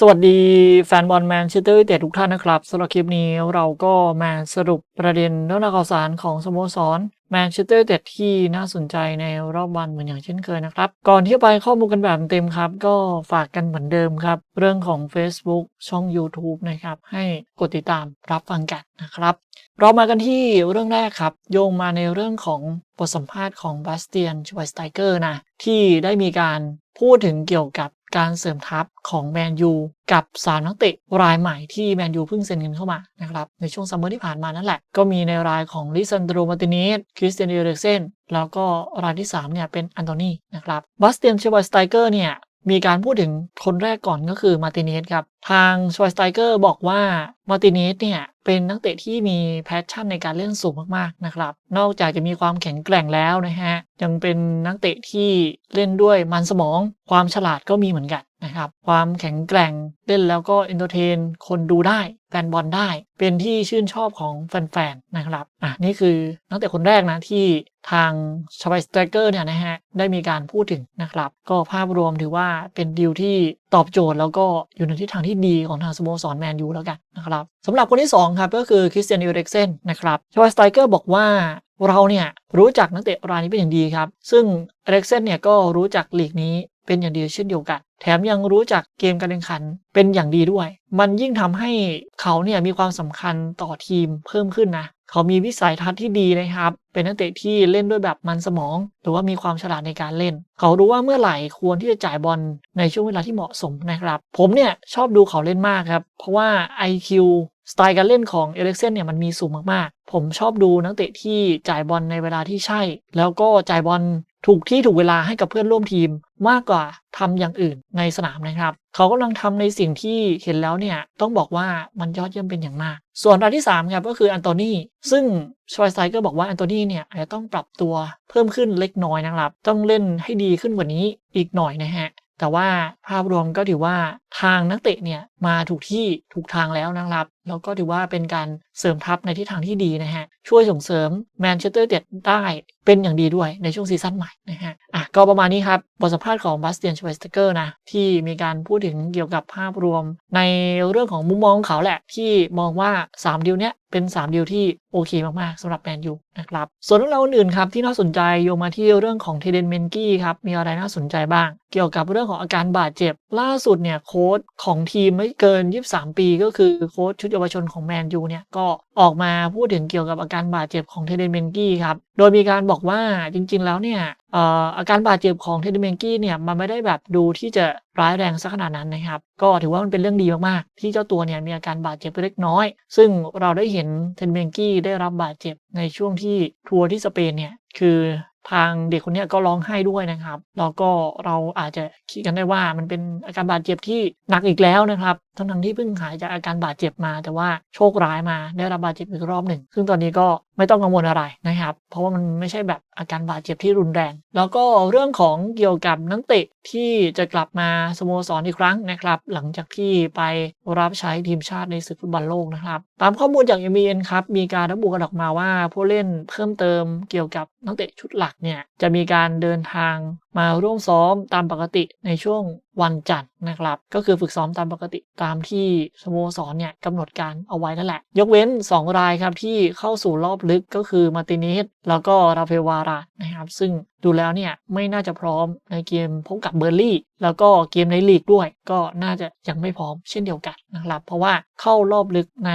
สวัสดีแฟนบอลแมนเชสเตอร์ยูไนเต็ดทุกท่านนะครับสำหรับคลิปนี้เราก็มาสรุปประเด็นเรื่องราวข่าวสารของสโมสรแมนเชสเตอร์ยูไนเต็ดที่น่าสนใจในรอบวันเหมือนอย่างเช่นเคยนะครับ ก่อนที่จะไปข้อมูลกันแบบเต็มครับ ก็ฝากกันเหมือนเดิมครับ เรื่องของ Facebook ช่อง YouTube นะครับ ให้กดติดตามรับฟังกันนะครับ เรามากันที่เรื่องแรกครับ โยงมาในเรื่องของบทสัมภาษณ์ของบาสเตียนชไวสไตเกอร์นะที่ได้มีการพูดถึงเกี่ยวกับ การเสริมทัพของแมนยูกับสามนักเตะรายใหม่ที่แมนยูเพิ่งเซ็นกันเข้ามานะครับในช่วงซัมเมอร์ที่ผ่านมานั่นแหละ ก็มีในรายของลิซันโดรมาติเนสคริสเตียนเอเรกเซนแล้วก็รายที่3เนี่ยเป็นอันโตนีนะครับบาสเตียนเชไวสไตเกอร์เนี่ยมีการพูดถึงคนแรกก่อนก็คือมาติเนสครับ ทางชไวสไตเกอร์บอกว่ามาติเนสเนี่ย เป็นนักเตะที่มีแพชชั่นในการเล่นสูงมากๆนะครับ นอกจากจะมีความแข็งแกร่งแล้วนะฮะ ยังเป็นนักเตะที่เล่นด้วยมันสมอง ความฉลาดก็มีเหมือนกันนะครับ ความแข็งแกร่งเล่นแล้วก็เอนเตอร์เทน คนดูได้ แฟนบอลได้ เป็นที่ชื่นชอบของแฟนๆ นะครับ อะนี่คือนักเตะคนแรกนะที่ทางชไวสไตเกอร์เนี่ยนะฮะได้มีการพูดถึงนะครับ ก็ภาพรวมถือว่าเป็นดีลที่ตอบโจทย์แล้วก็อยู่ในทิศทางที่ดีของทางสโมสรแมนยูแล้วกันนะครับสำหรับคนที่ 2ครับก็คือคริสเตียนยูเร็กเซนนะครับชวาสไตเกอร์บอกว่าเราเนี่ยรู้จักนักเตะรายนี้เป็นอย่างดีครับ ซึ่งเร็กเซนเนี่ยก็รู้จักลีกนี้เป็นอย่างดีเช่นเดียวกัน แถมยังรู้จักเกมการแข่งขันเป็นอย่างดีด้วย มันยิ่งทำให้เขาเนี่ยมีความสำคัญต่อทีมเพิ่มขึ้นนะเขามีวิสัยทัศน์ที่ดีนะครับ เป็นนักเตะที่เล่นด้วยแบบมันสมอง หรือว่ามีความฉลาดในการเล่น เขารู้ว่าเมื่อไหร่ควรที่จะจ่ายบอลในช่วงเวลาที่เหมาะสมนะครับ ผมเนี่ยชอบดูเขาเล่นมากครับ เพราะว่า IQ สไตล์การเล่นของเอเล็กเซนเนี่ยมันมีสูงมากๆ ผมชอบดูนักเตะที่จ่ายบอลในเวลาที่ใช่ แล้วก็จ่ายบอลถูกที่ถูกเวลาให้กับเพื่อนร่วมทีมมากกว่าทำอย่างอื่นในสนามนะครับ เขากำลังทำในสิ่งที่เห็นแล้วเนี่ยต้องบอกว่ามันยอดเยี่ยมเป็นอย่างมาก ส่วนรายที่3ครับก็คืออันโตนีซึ่งชวายไซก็บอกว่าอันโตนีเนี่ยอาจจะต้องปรับตัวเพิ่มขึ้นเล็กน้อยนะครับ ต้องเล่นให้ดีขึ้นกว่านี้อีกหน่อยนะฮะ แต่ว่าภาพรวมก็ถือว่าทางนักเตะเนี่ยมาถูกที่ถูกทางแล้วนะครับ แล้วก็ถือว่าเป็นการเสริมทัพในทิศทางที่ดีนะฮะ ช่วยส่งเสริมแมนเชสเตอร์เด็ดได้ เป็นอย่างดีด้วยในช่วงซีซั่นใหม่นะฮะอะก็ประมาณนี้ครับ บทสัมภาษณ์ของบาสเตียนชเวสเกอร์นะที่มีการพูดถึงเกี่ยวกับภาพรวม ในเรื่องของมุมมองเขาแหละ ที่มองว่า 3ดีลเนี้ยเป็น 3ดีลที่โอเคมาก ๆสำหรับแมนยูนะครับ ส่วนเรื่องราวอื่นๆครับ ที่น่าสนใจโยงมาที่เรื่องของเทเดนเมนกี้ครับ มีอะไรน่าสนใจบ้าง เกี่ยวกับเรื่องของอาการบาดเจ็บ ล่าสุดเนี่ยโค้ชของทีมไม่เกิน 23 ปี ก็คือโค้ชชุดเยาวชนของแมนยูเนี่ยก็ ออกมาพูดถึงเกี่ยวกับอาการบาดเจ็บของเทเดนเมนกี้ครับ โดยมีการบอกว่าจริง ๆ แล้วเนี่ยอาการบาดเจ็บของเทเดนเมนกี้เนี่ยมันไม่ได้แบบดูที่จะร้ายแรงสักขนาดนั้นนะครับ ก็ถือว่ามันเป็นเรื่องดีมากๆ ที่เจ้าตัวเนี่ยมีอาการบาดเจ็บเล็กน้อย ซึ่งเราได้เห็นเทนเมนกี้ได้รับบาดเจ็บในช่วงที่ทัวร์ที่สเปนเนี่ยคือทางเด็กคนนี้ก็ร้องไห้ด้วยนะครับ แล้วก็เราอาจจะคิดกันได้ว่ามันเป็นอาการบาดเจ็บที่หนักอีกแล้วนะครับ ทั้งทั้งที่เพิ่งหายจากอาการบาดเจ็บมา แต่ว่าโชคร้ายมาได้รับบาดเจ็บอีกรอบหนึ่ง ซึ่งตอนนี้ก็ไม่ต้องกังวลอะไรนะครับ เพราะว่ามันไม่ใช่แบบอาการบาดเจ็บที่รุนแรง แล้วก็เรื่องของเกี่ยวกับนักเตะที่จะกลับมาสโมสรอีกครั้งนะครับ หลังจากที่ไปรับใช้ทีมชาติในศึกฟุตบอลโลกนะครับ ตามข้อมูลจาก m อ็นครับ มีการระบุกันออกมาว่าผู้เล่นเพิ่มเติมเกี่ยวกับนักเตะชุดหลักเนี่ยจะมีการเดินทางมาร่วมซ้อมตามปกติในช่วง วันจันทร์นะครับ ก็คือฝึกซ้อมตามปกติตามที่สโมสรเนี่ยกำหนดการเอาไว้นั่นแหละ ยกเว้น 2 รายครับที่เข้าสู่รอบลึกก็คือมาติเนสแล้วก็ราเฟวารานะครับ ซึ่งดูแล้วเนี่ยไม่น่าจะพร้อมในเกมพบกับเบอร์ลี่ แล้วก็เกมในลีกด้วย ก็น่าจะยังไม่พร้อมเช่นเดียวกันนะครับ เพราะว่าเข้ารอบลึกใน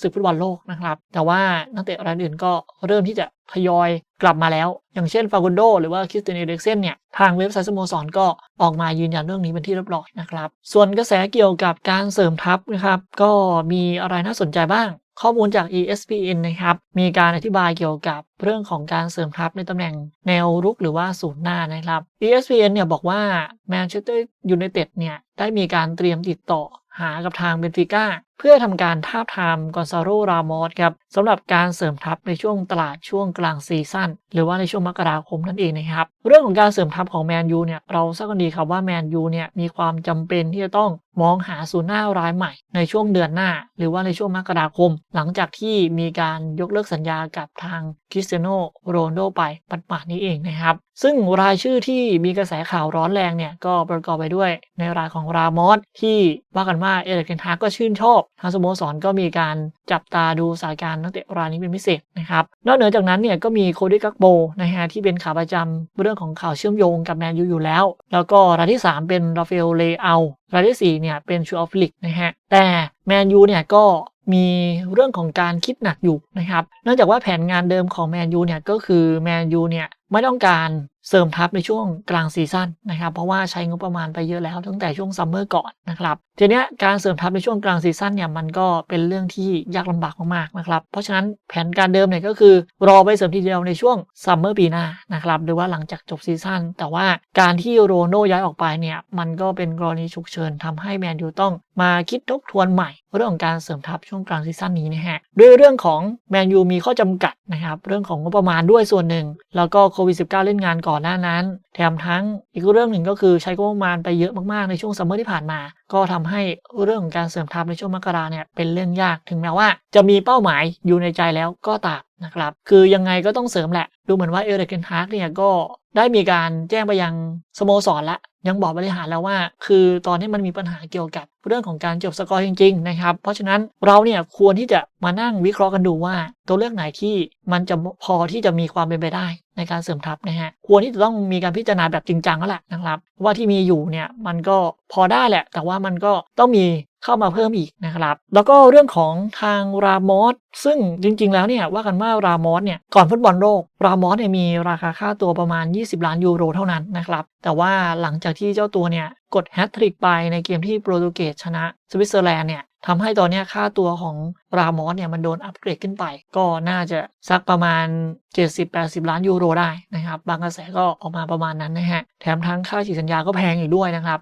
ศึกฟุตบอลโลกนะครับ แต่ว่านักเตะรายอื่นก็เริ่มที่จะทยอยกลับมาแล้ว อย่างเช่นฟากุนโดหรือว่าคริสเตียนเอเด็กเซนเนี่ย ทางเว็บไซต์สโมสรก็ออกมายืนยันเรื่องนี้เป็นที่เรียบร้อยนะครับ ส่วนกระแสเกี่ยวกับการเสริมทัพนะครับ ก็มีอะไรน่าสนใจบ้าง ข้อมูลจาก ESPN นะครับ มีการอธิบายเกี่ยวกับเรื่องของการเสริมทัพในตำแหน่งแนวรุกหรือว่าศูนย์หน้านะครับ ESPN เนี่ยบอกว่าแมนเชสเตอร์ยูไนเต็ดเนี่ยได้มีการเตรียมติดต่อหากับทางเบนฟิก้า เพื่อทำการทาบทามกอนซาโรรามอสครับสำหรับการเสริมทัพในช่วงตลาดช่วงกลางซีซั่นหรือว่าในช่วงมกราคมนั่นเองนะครับเรื่องของการเสริมทัพของแมนยูเนี่ยเราทราบกันดีครับว่าแมนยูเนี่ยมีความจำเป็นที่จะต้องมองหาศูนย์หน้ารายใหม่ในช่วงเดือนหน้า หรือว่าในช่วงมกราคม หลังจากที่มีการยกเลิกสัญญากับทางคริสเตียโนโรนโดไปปัดมานี้เองนะครับ ซึ่งรายชื่อที่มีกระแสข่าวร้อนแรงเนี่ยก็ประกอบไปด้วยในรายของรามอสที่ว่ากันว่าเอเดนฮากก็ชื่นชอบทางสโมสรก็มีการจับตาดูสายการนักเตะรายนี้เป็นพิเศษนะครับนอกเหนือจากนั้นเนี่ยก็มีโคดิกักโบนะฮะที่เป็นขาประจำเรื่องของข่าวเชื่อมโยงกับแมนยูอยู่แล้ว แล้วก็รายที่ 3 เป็นราฟาเอลเลอารายที่4เนี่ยเป็นชูออฟลิกนะฮะแต่แมนยูเนี่ยก็มีเรื่องของการคิดหนักอยู่นะครับ เนื่องจากว่าแผนงานเดิมของแมนยูเนี่ยก็คือแมนยูเนี่ยไม่ต้องการ เสริมทัพในช่วงกลางซีซั่นนะครับ เพราะว่าใช้งบประมาณไปเยอะแล้วตั้งแต่ช่วงซัมเมอร์ก่อนนะครับ ทีนี้การเสริมทัพในช่วงกลางซีซั่นเนี่ยมันก็เป็นเรื่องที่ยากลำบากมากๆนะครับ เพราะฉะนั้นแผนการเดิมเนี่ยก็คือ รอไปเสริมทีเดียวในช่วงซัมเมอร์ปีหน้านะครับหรือว่าหลังจากจบซีซั่นแต่ว่าการที่โรนลโดย้ายออกไปเนี่ยมันก็เป็นกรณีฉุกเฉินทำให้แมนยูต้องมาคิดทบทวนใหม่เรื่องของการเสริมทัพช่วงกลางซีซั่นนี้นะฮะด้วยเรื่องของแมนยูมีข้อจำกัดนะครับเรื่องของงบประมาณด้วยส่วนหนึ่ง แล้วก็โควิด -19 เล่นงานก่อนหน้านั้น แถมทั้งอีกเรื่องหนึ่งก็คือใช้งบประมาณไปเยอะมากๆในช่วงซัมเมอร์ที่ผ่านมา ก็ทำให้เรื่องของการเสริมทัพในช่วงมกราเนี่ยเป็นเรื่องยากถึงแม้ว่า จะมีเป้าหมายอยู่ในใจแล้วก็ตาม นะครับ คือยังไงก็ต้องเสริมแหละ ดูเหมือนว่าเอเดรเกนฮาร์กเนี่ยก็ได้มีการแจ้งไปยังสโมสรละ ยังบอกบริหารแล้วว่า คือตอนนี้มันมีปัญหาเกี่ยวกับเรื่องของการจบสกอร์จริงๆนะครับ เพราะฉะนั้นเราเนี่ยควรที่จะมานั่งวิเคราะห์กันดูว่า ตัวเลือกไหนที่มันจะพอที่จะมีความเป็นไปได้ในการเสริมทัพนะฮะ ควรที่จะต้องมีการพิจารณาแบบจริงจังแล้วแหละนะครับ ว่าที่มีอยู่เนี่ยมันก็พอได้แหละ แต่ว่ามันก็ต้องมี เข้ามาเพิ่มอีกนะครับ แล้วก็เรื่องของทางรามอสซึ่งจริง ๆ แล้วเนี่ยว่ากันว่ารามอสเนี่ยก่อนฟุตบอลโลกรามอสเนี่ยมีราคาค่าตัวประมาณ 20 ล้านยูโรเท่านั้นนะครับ แต่ว่าหลังจากที่เจ้าตัวเนี่ยกดแฮตทริกไปในเกมที่โปรตุเกสชนะสวิตเซอร์แลนด์เนี่ยทำให้ตอนนี้ค่าตัวของรามอสเนี่ยมันโดนอัปเกรดขึ้นไป ก็น่าจะสักประมาณ 70-80 ล้านยูโรได้นะครับ บางกระแสก็ออกมาประมาณนั้นนะฮะ แถมทั้งค่าฉีสัญญาก็แพงอีกด้วยนะครับ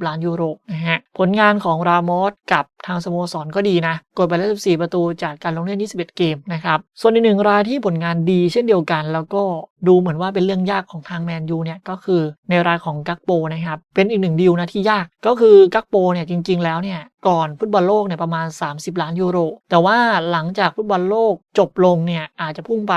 120 ล้านยูโรนะฮะ ผลงานของรามอสกับทางสโมสรก็ดีนะ กดไปแล้ว 14 ประตูจากการลงเล่น 21 เกมนะครับ ส่วนอีกหนึ่งรายที่ผลงานดีเช่นเดียวกัน แล้วก็ดูเหมือนว่าเป็นเรื่องยากของทางแมนยูเนี่ยก็คือในรายของกักโปนะครับ เป็นอีกหนึ่งดีลนะที่ยากก็คือกักโปเนี่ยจริง ๆ แล้วเนี่ยก่อนฟุตบอลโลกเนี่ยประมาณ 30 ล้านยูโร แต่ว่าหลังจากฟุตบอลโลกจบลงเนี่ยอาจจะพุ่งไป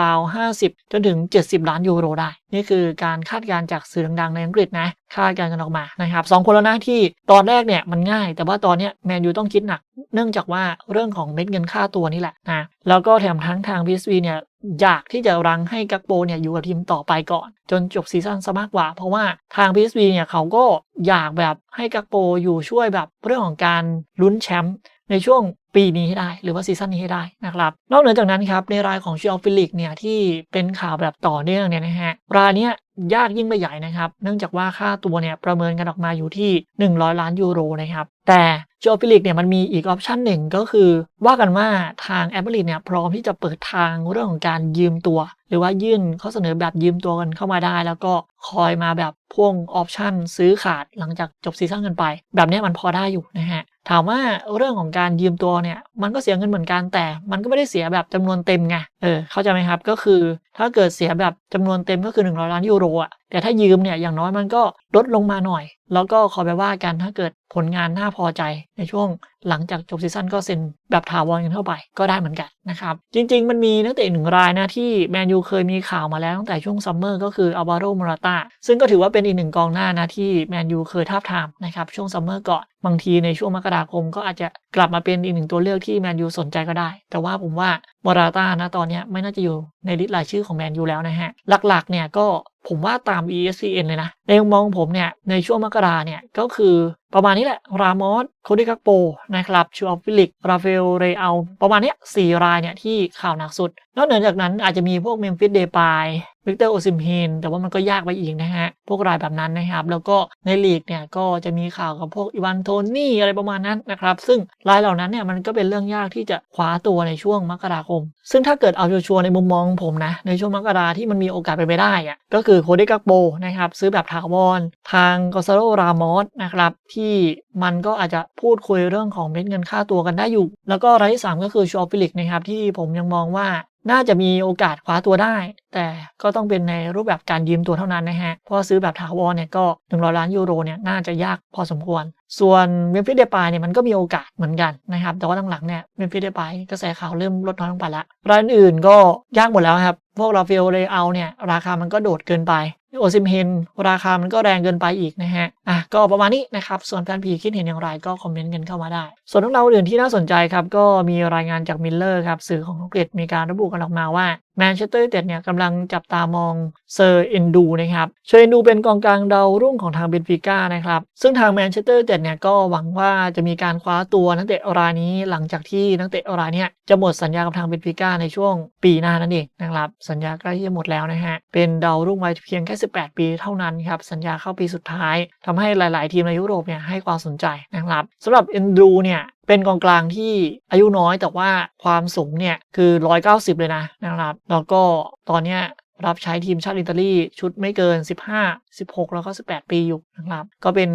ราวๆ 50 จนถึง 70 ล้านยูโรได้ นี่คือการคาดการณ์จากสื่อดังๆ ในอังกฤษนะคาดการณ์กันออกมานะครับสองคนแล้วนะที่ตอนแรกเนี่ยมันง่าย แต่ว่าตอนนี้แมนยูต้องคิดหนัก เนื่องจากว่าเรื่องของเม็ดเงินค่าตัวนี่แหละนะแล้วก็แถมทั้งทาง PSV เนี่ยอยากที่จะรังให้กักโปเนี่ยอยู่กับทีมต่อไปก่อน จนจบซีซั่นซะมากกว่า เพราะว่าทาง PSV เนี่ยเขาก็อยากแบบให้กักโปอยู่ช่วยแบบเรื่องของการลุ้นแชมป์ ในช่วงปีนี้ให้ได้ หรือว่าซีซั่นนี้ให้ได้นะครับ นอกเหนือจากนั้นครับในรายของชิออฟฟิลิกเนี่ยที่เป็นข่าวแบบต่อเนื่องเนี่ยนะฮะรายเนี้ยยากยิ่งไปใหญ่นะครับ เนื่องจากว่าค่าตัวเนี่ยประเมินกันออกมาอยู่ที่ 100 ล้านยูโรนะครับแต่โจฟิลิกเนี่ยมันมีอีกออปชันหนึ่งก็คือ ว่ากันว่าทางแอปเปิลเนี่ยพร้อมที่จะเปิดทางเรื่องของการยืมตัว หรือว่ายื่นข้อเสนอแบบยืมตัวกันเข้ามาได้ แล้วก็คอยมาแบบพ่วงออปชันซื้อขาดหลังจากจบซีซั่นกันไป แบบนี้มันพอได้อยู่นะฮะ ถามว่าเรื่องของการยืมตัวเนี่ย มันก็เสียเงินเหมือนกันแต่มันก็ไม่ได้เสียแบบจำนวนเต็มไงเออเข้าใจไหมครับก็คือ ถ้าเกิดเสียแบบจำนวนเต็มก็คือ 100 ล้านยูโรอะแต่ถ้ายืมเนี่ยอย่างน้อยมันก็ลดลงมาหน่อย แล้วก็ขอไปว่ากันถ้าเกิดผลงานน่าพอใจในช่วงหลังจากจบซีซั่นก็เซ็นแบบถาวรกันเข้าไปก็ได้เหมือนกันนะครับ จริง ๆ มันมีนักเตะหนึ่งรายนะที่แมนยูเคยมีข่าวมาแล้วตั้งแต่ช่วงซัมเมอร์ก็คืออัลวาโรมราตาซึ่งก็ถือว่าเป็นอีกหนึ่งกองหน้านะที่แมนยูเคยทาบทามนะครับช่วงซัมเมอร์ก่อนบางทีในช่วงมกราคมก็อาจจะ กลับมาเป็นอีกหนึ่งตัวเลือกที่แมนยูสนใจก็ได้ แต่ว่าผมว่ามราต้านะตอนนี้ไม่น่าจะอยู่ในลิสต์รายชื่อของแมนยูแล้วนะฮะ หลักๆเนี่ยก็ผมว่าตาม ESPN เลยนะ ในมุมมองผมเนี่ยในช่วงมกราเนี่ยก็คือประมาณนี้แหละ รามอสโคดิกักโปนะครับชูอฟฟิลิก ราฟาเอลเรอัลประมาณนี้สี่รายเนี่ยที่ข่าวหนักสุด นอกเหนือจากนั้นอาจจะมีพวกเมมฟิสเดปายวิกเตอร์โอซิมเฮนแต่ว่ามันก็ยากไปอีกนะฮะ พวกรายแบบนั้นนะครับ แล้วก็ในลีกเนี่ยก็จะมีข่าวกับพวกอีวานโทนี่อะไรประมาณนั้นนะครับ ซึ่งรายเหล่านั้นเนี่ยมันก็เป็นเรื่องยากที่จะคว้าตัวในช่วงมกราคม ซึ่งถ้าเกิดเอาชัวร์ในมุมมองผมนะในช่วงมกราที่มันมีโอกาสเป็นไปได้อะก็คือโคดิกักโปนะครับซื้อแบบาวร ทางกอซาโรรามอสนะครับ ที่มันก็อาจจะพูดคุยเรื่องของเม็ดเงินค่าตัวกันได้อยู่ แล้วก็รายที่ 3 ก็คือชอฟิลิกนะครับ ที่ผมยังมองว่าน่าจะมีโอกาสคว้าตัวได้ แต่ก็ต้องเป็นในรูปแบบการยืมตัวเท่านั้นนะฮะ เพราะซื้อแบบถาวรเนี่ยก็ 100 ล้านยูโรเนี่ยน่าจะยากพอสมควร ส่วนเมมฟิสเดปายเนี่ยมันก็มีโอกาสเหมือนกันนะครับ แต่ว่าหลังๆเนี่ยเมมฟิสเดปายกระแสข่าวเริ่มลดน้อยลงไปละรายอื่นก็ยากหมดแล้วครับ พวกราฟาเอลเลเอาเนี่ยราคามันก็โดดเกินไป โอซิมเฮนราคามันก็แรงเกินไปอีกนะฮะ อะก็ประมาณนี้นะครับ ส่วนแฟนพีคิดเห็นอย่างไรก็คอมเมนต์กันเข้ามาได้ ส่วนทั้งเราอื่นที่น่าสนใจครับ ก็มีรายงานจากมิลเลอร์ครับ สื่อของอังกฤษมีการระบุกันออกมาว่าแมนเชสเตอร์ยูไนเต็ดเนี่ยกำลังจับตามองเซอร์เอนดูนะครับเชอร์เอนดูเป็นกองกลางดาวรุ่งของทางเบนฟิก้านะครับ ซึ่งทางแมนเชสเตอร์ยูไนเต็ดเนี่ยก็หวังว่าจะมีการคว้าตัวนักเตะรายนี้หลังจากที่นักเตะรายเนี้จะหมดสัญญากับทางเบนฟิก้าในช่วงปีหน้านั่นเองนะครับ สัญญาใกล้ที่จะหมดแล้วนะฮะ เป็นดาวรุ่งวัยเพียงแค่28 ปีเท่านั้นครับ สัญญาเข้าปีสุดท้ายทำให้หลาย ๆ ทีมในยุโรปเนี่ยให้ความสนใจนะครับสำหรับเอนดูเนี่ยเป็นกองกลางที่อายุน้อยแต่ว่าความสูงเนี่ยคือ 190 เลยนะนะครับ แล้วก็ตอนเนี้ยรับใช้ทีมชาติอิตาลีชุดไม่เกิน 15 16 แล้วก็ 18 ปีอยู่นะครับ ก็เป็น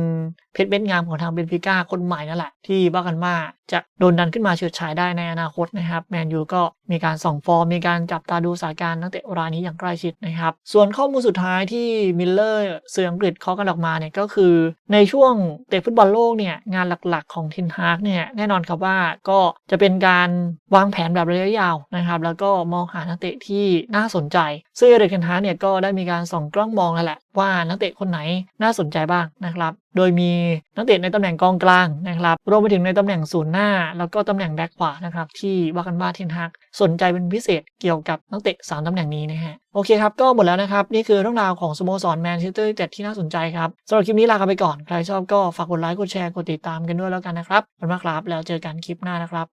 เพชรเม็ดงามของทางเบนฟิก้าคนใหม่นั่นแหละ ที่ว่ากันว่าจะโดนดันขึ้นมาเฉิดฉายได้ในอนาคตนะครับแมนยูก็มีการส่องฟอร์ม มีการจับตาดูสถานการณ์นักเตะรายนี้อย่างใกล้ชิดนะครับ ส่วนข้อมูลสุดท้ายที่มิลเลอร์เสืออังกฤษเคาะกันออกมาเนี่ยก็คือ ในช่วงเตะฟุตบอลโลกเนี่ยงานหลักๆของทินฮาร์กเนี่ยแน่นอนครับว่าก็จะเป็นการวางแผนแบบระยะยาวนะครับแล้วก็มองหานักเตะที่น่าสนใจ ซึ่งเอริกเทนฮาร์กเนี่ยก็ได้มีการส่องกล้องมองแล้วแหละว่านักเตะคนไหนน่าสนใจบ้างนะครับ โดยมีนักเตะในตำแหน่งกองกลางนะครับ รวมไปถึงในตำแหน่งศูนย์หน้า แล้วก็ตำแหน่งแบ็คขวานะครับ ที่ว่ากันว่าเทนฮักสนใจเป็นพิเศษเกี่ยวกับนักเตะ3ตำแหน่งนี้นะฮะ โอเคครับ ก็หมดแล้วนะครับ นี่คือเรื่องราวของสโมสรแมนเชสเตอร์ยูไนเต็ดที่น่าสนใจครับสำหรับคลิปนี้ลากันไปก่อน ใครชอบก็ฝากกดไลค์ กดแชร์ กดติดตามกันด้วยแล้วกันนะครับขอบคุณมากครับ แล้วเจอกันคลิปหน้านะครับ